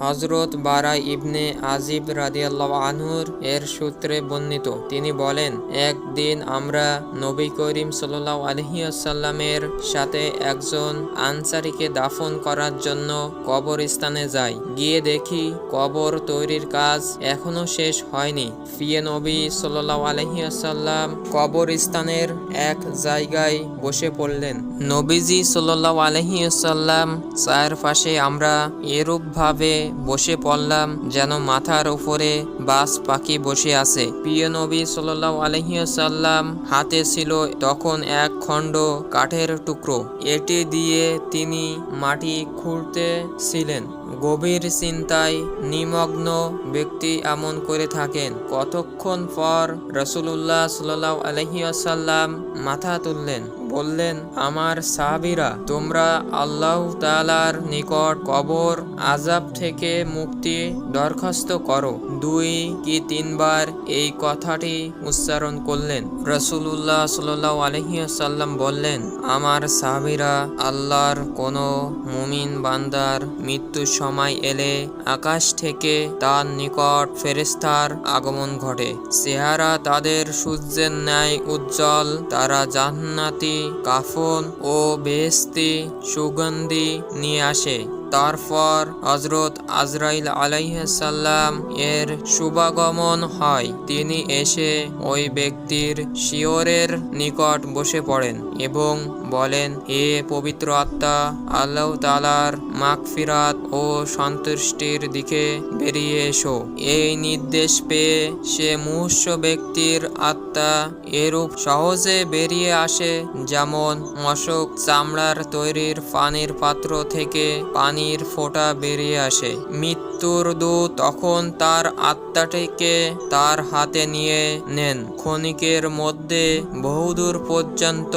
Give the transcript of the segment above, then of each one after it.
হজরত বারা ইবনে আজিব রাদিয়াল্লাহ আনহুর এর সূত্রে বর্ণিত। তিনি বলেন, একদিন আমরা নবী করিম সাল্লাহ আলহিয়াসাল্লামের সাথে একজন আনসারিকে দাফন করার জন্য কবরস্থানে যাই। গিয়ে দেখি কবর তৈরির কাজ এখনও শেষ হয়নি। প্রিয় নবী সাল্লাহ আলহিয়াসাল্লাম কবরস্থানের এক জায়গায় বসে পড়লেন। নবীজি সাল্লাহ আলহিয়াসাল্লাম চায়ের পাশে আমরা এরূপভাবে বসে পড়লাম যেন মাথার উপরে বাস পাখি বসে আছে। প্রিয় নবী সাল্লাহ আলহিয়াসাল্লাম হাতে ছিল তখন এক খণ্ড কাঠের টুকরো। এটি দিয়ে তিনি মাটি খুঁড়তে ছিলেন। গভীর চিন্তায় নিমগ্ন ব্যক্তি এমন করে থাকেন। কতক্ষণ পর রসুল্লাহ সাল্লাহ আলহিয়াসাল্লাম মাথা তুললেন। বললেন, আমার সাহাবিরা, তোমরা আল্লাহ তালার নিকট কবর আজাব থেকে মুক্তি দরখাস্ত করো। দুই কি তিনবার এই কথাটি উচ্চারণ করলেন? রসুল্লাহ সাল্লাহ আলহিয়াসাল্লাম বললেন, আমার সাহাবিরা, আল্লাহর কোনো মুমিন বান্দার মৃত্যুর সময় এলে আকাশ থেকে তার নিকট ফেরেস্তার আগমন ঘটে। চেহারা তাদের সূর্যের ন্যায় উজ্জ্বল, তারা জান্নাতি কাফন ও বেহস্তি সুগন্ধি নিয়ে আসে। তারপর হজরত আজরাইল আলাইহাল্লাম এর শুভাগমন হয়। তিনি এসে ওই ব্যক্তির শিওরের নিকট বসে পড়েন। এবং বলেন, হে পবিত্র আত্মা, আল্লাহ তালার মাগফিরাত ও সন্তুষ্টির দিকে বেরিয়ে এসো। এই নির্দেশ পেয়ে সে মুহূর্ষ ব্যক্তির আত্মা এরূপ সহজে বেরিয়ে আসে, যেমন মশক চামড়ার তৈরির পানির পাত্র থেকে পানির ফোঁটা বেরিয়ে আসে। মৃত্যুর দূত তখন তার আত্মাটিকে তার হাতে নিয়ে নেন। ক্ষণিকের মধ্যে বহুদূর পর্যন্ত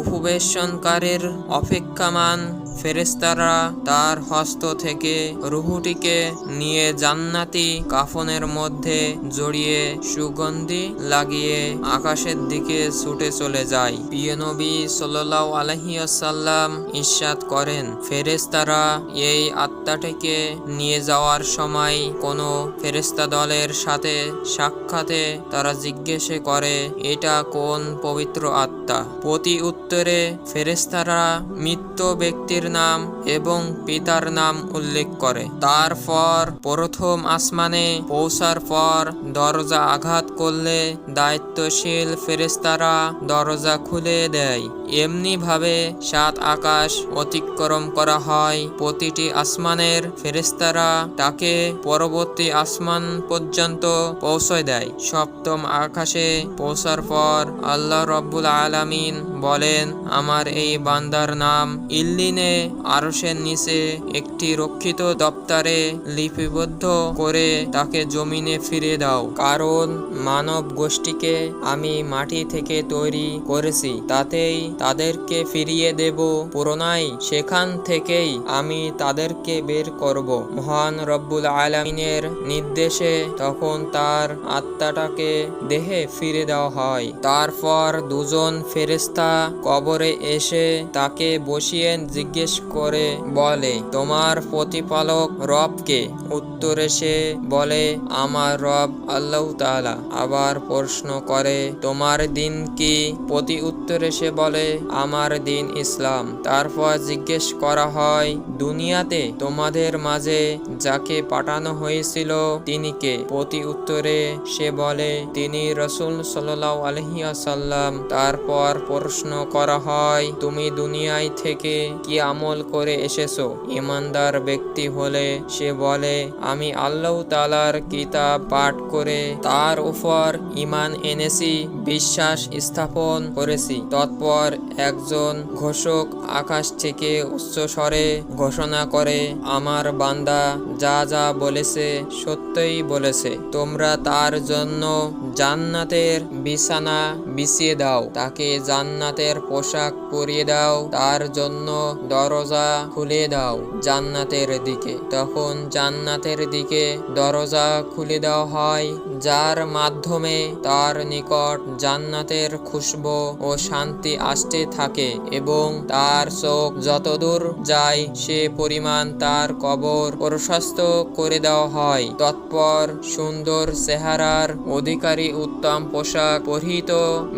উপবেশনকারীর অপেক্ষামান ফেরেস্তারা তার হস্ত থেকে রুহুটিকে নিয়ে জান্নাতি কাফনের মধ্যে জড়িয়ে সুগন্ধি লাগিয়ে আকাশের দিকে ছুটে চলে যায়। প্রিয় নবী সাল্লাহ আলহিয়াসাল্লাম ইস্বাদ করেন ফেরেস্তারা এই আত্মাটিকে নিয়ে যাওয়ার সময় কোনো ফেরেস্তা দলের সাথে সাক্ষাতে তারা জিজ্ঞেসে করে, এটা কোন পবিত্র আত্মা? প্রতি উত্তরে ফেরেস্তারা মৃত ব্যক্তির নাম এবং পিতার নাম উল্লেখ করে। তারপর প্রথম আসমানে পৌঁছার পর দরজা আঘাত করলে দায়িত্বশীল ফেরেস্তারা দরজা খুলে দেয়। এমনি ভাবে সাত আকাশ অতিক্রম করা হয়। প্রতিটি আসমানের ফেরেস্তারা তাকে পরবর্তী আসমান পর্যন্ত পৌঁছয় দেয়। সপ্তম আকাশে পৌঁছার পর আল্লাহ রব্বুল আলামিন বলেন, আমার এই বান্দার নাম ইল্লিনে আরশের নিচে একটি রক্ষিত দপ্তরে লিপিবদ্ধ করে তাকে জমিনে ফিরে দাও। কারণ মানব গোষ্ঠীকে আমি মাটি থেকে তৈরি করেছি, তাতেই তাদেরকে ফিরিয়ে দেব। পুরনাই সেখান থেকেই আমি তাদেরকে বের করব। মহান রব্বুল আলমিনের নির্দেশে তখন তার আত্মাটাকে দেহে ফিরে দেওয়া হয়। তারপর দুজন ফেরেস্তা কবরে এসে তাকে বসিয়ে জিজ্ঞেস করে বলে, তোমার প্রতিপালক রবকে? উত্তরে সে বলে, আমার রব আল্লাহ তাআলা। আবার প্রশ্ন করে, তোমার দিন কি? প্রতি উত্তরে সে বলে, আমার দিন ইসলাম। তারপর জিজ্ঞেস করা হয়, দুনিয়াতে তোমাদের মাঝে যাকে পাঠানো হয়েছিল তিনি কে? প্রতি উত্তরে সে বলে, তিনি রসুল সাল্লাহ আলহিয়াসাল্লাম তারপর প্রশ্ন করা হয়, তুমি দুনিয়ায় থেকে কি আমল করে এসেছ। ইমানদার ব্যক্তি হলে সে বলে, আমি আল্লাহ তালার কিতাব পাঠ করে তার উপর ইমান এনেছি, বিশ্বাস স্থাপন করেছি। তৎপর একজন ঘোষক আকাশ থেকে উচ্চ স্বরে ঘোষণা করে, আমার বান্দা যা যা বলেছে সত্যই বলেছে। তোমরা তার জন্য জান্নাতের বিছানা বিছিয়ে দাও, তাকে জান্নাতের পোশাক পরিয়ে দাও, তার জন্য দর দরজা খুলে দাও জান্নাতের দিকে। তখন জান্নাতের দিকে দরজা খুলে দেওয়া হয়, যার মাধ্যমে তার নিকট জান্নাতের খুশবু ও শান্তি আসতে থাকে এবং তার চোখ যতদূর যায় সে পরিমাণ তার কবর প্রশস্ত করে দেওয়া হয়। তৎপর সুন্দর চেহারার অধিকারী উত্তম পোশাক পরিহিত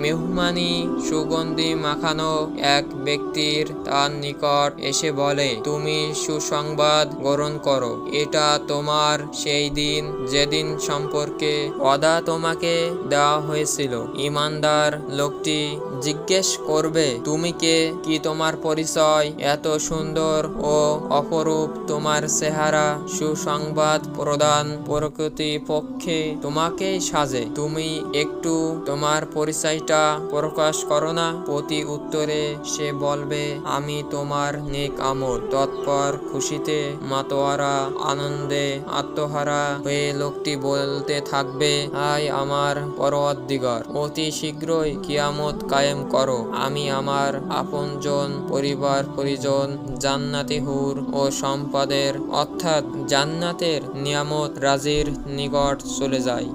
মেহমানি সুগন্ধি মাখানো এক ব্যক্তির তার নিকট এসে বলে, তুমি সুসংবাদ গ্রহণ করো। এটা তোমার সেই দিন যেদিন সম্পর্কে অদা তোমাকে দেওয়া হয়েছিল। ইমানদার লোকটি জিজ্ঞেস করবে, তুমি কে? কি তোমার পরিচয়? এত সুন্দর ও অপরূপ তোমার চেহারা সুসংবাদ প্রদান প্রকৃতি পক্ষে তোমাকেই সাজে। তুমি একটু তোমার পরিচয়টা প্রকাশ করো না। প্রতি উত্তরে সে বলবে, আমি তোমার নেক আমল তৎপর খুশিতে মাতোয়ারা, আনন্দে আত্মহারা হয়ে লোকটি বলতে থাকবে হাই আমার পরওয়ারদিগার, অতি শীঘ্রই কিয়ামত কায়েম করো। আমি আমার আপনজন, পরিবার পরিজন, জান্নাতি হুর ও সম্পদের, অর্থাৎ জান্নাতের নিয়ামত রাজির নিকট চলে যাই।